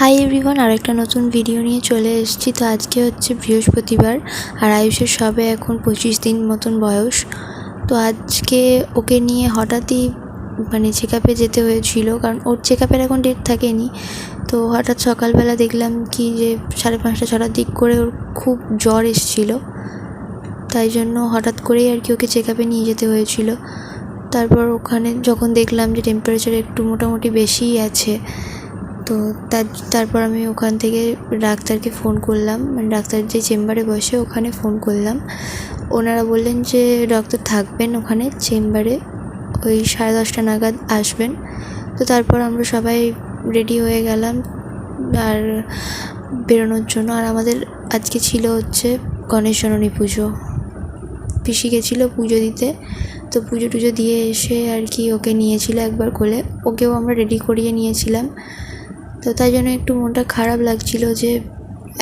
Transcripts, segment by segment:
Hi everyone আর একটা নতুন video নিয়ে চলে এসেছি। তো আজকে হচ্ছে বৃহস্পতিবার আর আয়ুষের সবে এখন পঁচিশ দিন মতন বয়স। তো আজকে ওকে নিয়ে হঠাৎই মানে চেক আপে যেতে হয়েছিল, কারণ ওর চেক আপের এখন ডেট থাকেনি। তো হঠাৎ সকালবেলা দেখলাম কি যে সাড়ে পাঁচটা ছটার দিক করে ওর খুব জ্বর এসেছিল। তাই জন্য হঠাৎ করেই আর কি ওকে চেক আপে নিয়ে যেতে হয়েছিল। তারপর ওখানে যখন দেখলাম যে টেম্পারেচার একটু মোটামুটি বেশিই আছে তো তার, তারপর আমি ওখান থেকে ডাক্তারকে ফোন করলাম। মানে ডাক্তার যে চেম্বারে বসে, ওখানে ফোন করলাম। ওনারা বললেন যে, ডক্টর থাকবেন ওখানে চেম্বারে ওই সাড়ে দশটা নাগাদ আসবেন। তো তারপর আমরা সবাই রেডি হয়ে গেলাম আর বেরোনোর জন্য। আর আমাদের আজকে ছিল হচ্ছে গণেশ জননী পুজো। পিসি গেছিল পুজো দিতে। তো পুজো টুজো দিয়ে এসে আর কি ওকে নিয়েছিল একবার কোলে। ওকেও আমরা রেডি করিয়ে নিয়েছিলাম। তো তাই জন্য একটু মনটা খারাপ লাগছিল যে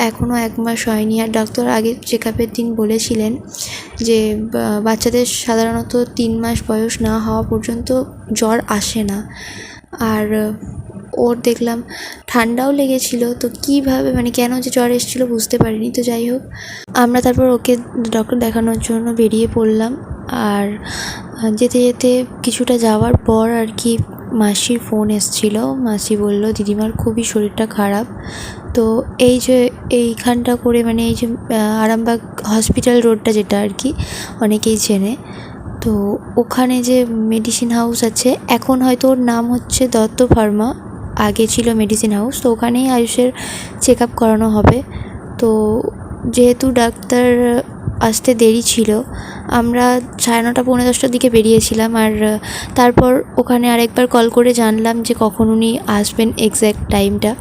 এখনও এক মাস হয়নি। আর ডাক্তার আগে চেক আপের দিন বলেছিলেন যে বাচ্চাদের সাধারণত তিন মাস বয়স না হওয়া পর্যন্ত জ্বর আসে না। আর, ওর দেখলাম ঠান্ডাও লেগেছিল। তো কীভাবে মানে কেন যে জ্বর এসেছিল বুঝতে পারিনি। তো যাই হোক, আমরা তারপর ওকে ডক্টর দেখানোর জন্য বেরিয়ে পড়লাম। আর, যেতে যেতে কিছুটা যাওয়ার পর আর কি মাসির ফোন এসেছিল। মাসি বলল, দিদিমার খুবই শরীরটা খারাপ। তো এই যে এইখানটা করে মানে এই যে আরামবাগ হসপিটাল রোডটা যেটা আর কি, অনেকেই চেনে। তো ওখানে যে মেডিসিন হাউস আছে, এখন হয়তো ওর নাম হচ্ছে দত্ত ফার্মা, আগে ছিল মেডিসিন হাউস তো ওখানেই আয়ুষের চেক আপ করানো হবে। তো যেহেতু ডাক্তার আসতে দেরি ছিল। আমরা সাড়ে নটা, পৌনে দশটার দিকে বেরিয়েছিলাম আর তারপর ওখানে আরেকবার কল করে জানলাম যে কখন উনি আসবেন এক্স্যাক্ট টাইমটা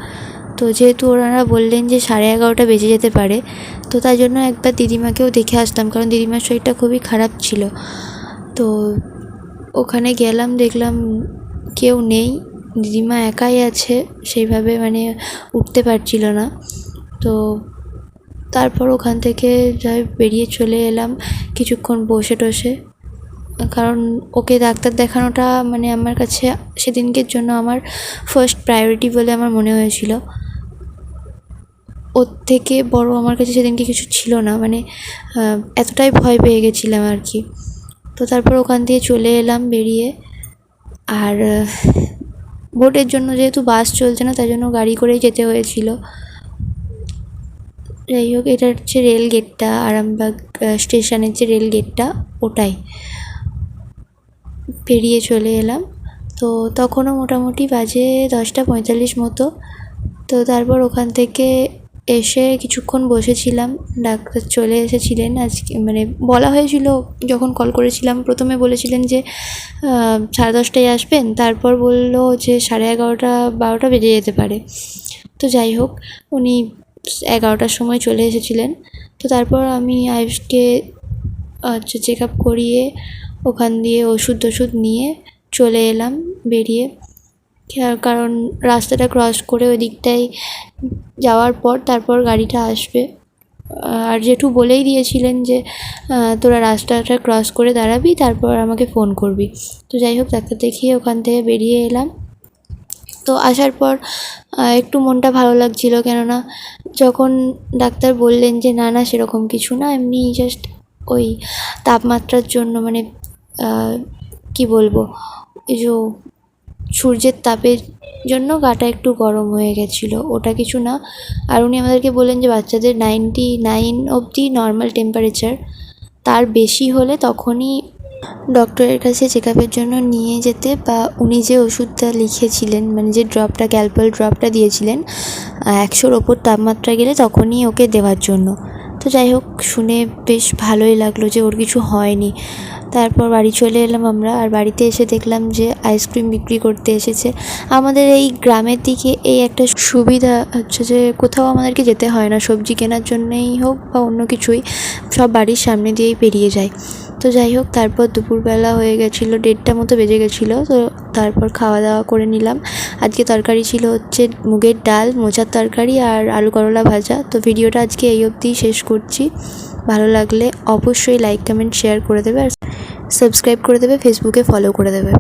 তো যেহেতু ওনারা বললেন যে সাড়ে এগারোটা বেজে যেতে পারে, তো তাই জন্য একবার দিদিমাকেও দেখে আসলাম, কারণ দিদিমার শরীরটা খুবই খারাপ ছিল। তো ওখানে গেলাম, দেখলাম কেউ নেই, দিদিমা একাই আছে, সেইভাবে মানে উঠতে পারছিল না। তো তারপর ওখান থেকে যাই বেরিয়ে চলে এলাম কিছুক্ষণ বসে টসে। কারণ ওকে ডাক্তার দেখানোটা মানে আমার কাছে সেদিনকের জন্য আমার ফার্স্ট প্রায়োরিটি বলে আমার মনে হয়েছিল। ওর থেকে বড় আমার কাছে সেদিনকে কিছু ছিল না মানে এতটাই ভয় পেয়ে গেছিলাম আর কি। তো তারপর ওখান দিয়ে চলে এলাম বেরিয়ে। আর ভোটের জন্য যেহেতু বাস চলছে না, তাই জন্য গাড়ি করেই যেতে হয়েছিল। যাই হোক, এটা হচ্ছে রেল গেটটা, আরামবাগ স্টেশনের যে রেল গেটটা, ওটাই। পেরিয়ে চলে এলাম। তো তখনও মোটামুটি বাজে দশটা পঁয়তাল্লিশ মতো। তো তারপর ওখান থেকে এসে কিছুক্ষণ বসেছিলাম। ডাক্তার চলে এসেছিলেন আজকে মানে বলা হয়েছিল, যখন কল করেছিলাম, প্রথমে বলেছিলেন যে সাড়ে দশটায় আসবেন, তারপর বলল যে সাড়ে এগারোটা, বারোটা বেজে যেতে পারে। তো যাই হোক, উনি এগারোটার সময় চলে এসেছিলেন। তো তারপর আমি আয়ুষকে হচ্ছে চেক আপ করিয়ে ওখান দিয়ে ওষুধ টষুধ নিয়ে চলে এলাম বেরিয়ে। কারণ রাস্তাটা ক্রস করে ওই দিকটায় যাওয়ার পর তারপর গাড়িটা আসবে। আর জেঠু বলেই দিয়েছিলেন যে তোরা রাস্তাটা ক্রস করে দাঁড়াবি, তারপর আমাকে ফোন করবি। তো যাই হোক, ডাক্তার দেখিয়ে ওখান থেকে বেরিয়ে এলাম। তো আসার পর একটু মনটা ভালো লাগছিল কেননা যখন ডাক্তার বললেন যে, না না, সেরকম কিছু না, এমনি জাস্ট ওই তাপমাত্রার জন্য মানে কী বলব, এই যে সূর্যের তাপের জন্য গাটা একটু গরম হয়ে গেছিল, ওটা কিছু না। আর উনি আমাদেরকে বললেন যে, বাচ্চাদের নাইনটি নাইন অবধি নর্মাল টেম্পারেচার তার বেশি হলে তখনই ডক্টরের কাছে চেক আপের জন্য নিয়ে যেতে বা উনি যে ওষুধটা লিখেছিলেন মানে যে ড্রপটা ক্যালপল ড্রপটা দিয়েছিলেন একশোর ওপর তাপমাত্রা গেলে তখনই ওকে দেওয়ার জন্য। তো যাই হোক, শুনে বেশ ভালোই লাগল যে ওর কিছু হয়নি। তারপর বাড়ি চলে এলাম আমরা। আর বাড়িতে এসে দেখলাম যে আইসক্রিম বিক্রি করতে এসেছে। আমাদের এই গ্রামের দিকে এই একটা সুবিধা হচ্ছে যে কোথাও আমাদেরকে যেতে হয় না। সবজি কেনার জন্যেই হোক বা অন্য কিছুই, সব বাড়ির সামনে দিয়েই পেরিয়ে যায়। তো যাই হোক, তারপর দুপুরবেলা হয়ে গেছিল, দেড়টা মতো বেজে গেছিল। তো তারপর খাওয়া দাওয়া করে নিলাম। আজকে তরকারি ছিল হচ্ছে মুগের ডাল, মোচার তরকারি আর আলু করলা ভাজা। তো ভিডিওটা আজকে এই অবধিই শেষ করছি। ভালো লাগলে অবশ্যই লাইক কমেন্ট শেয়ার করে দেবে। আর সাবস্ক্রাইব করে দেবে ফেসবুকে ফলো করে দেবে।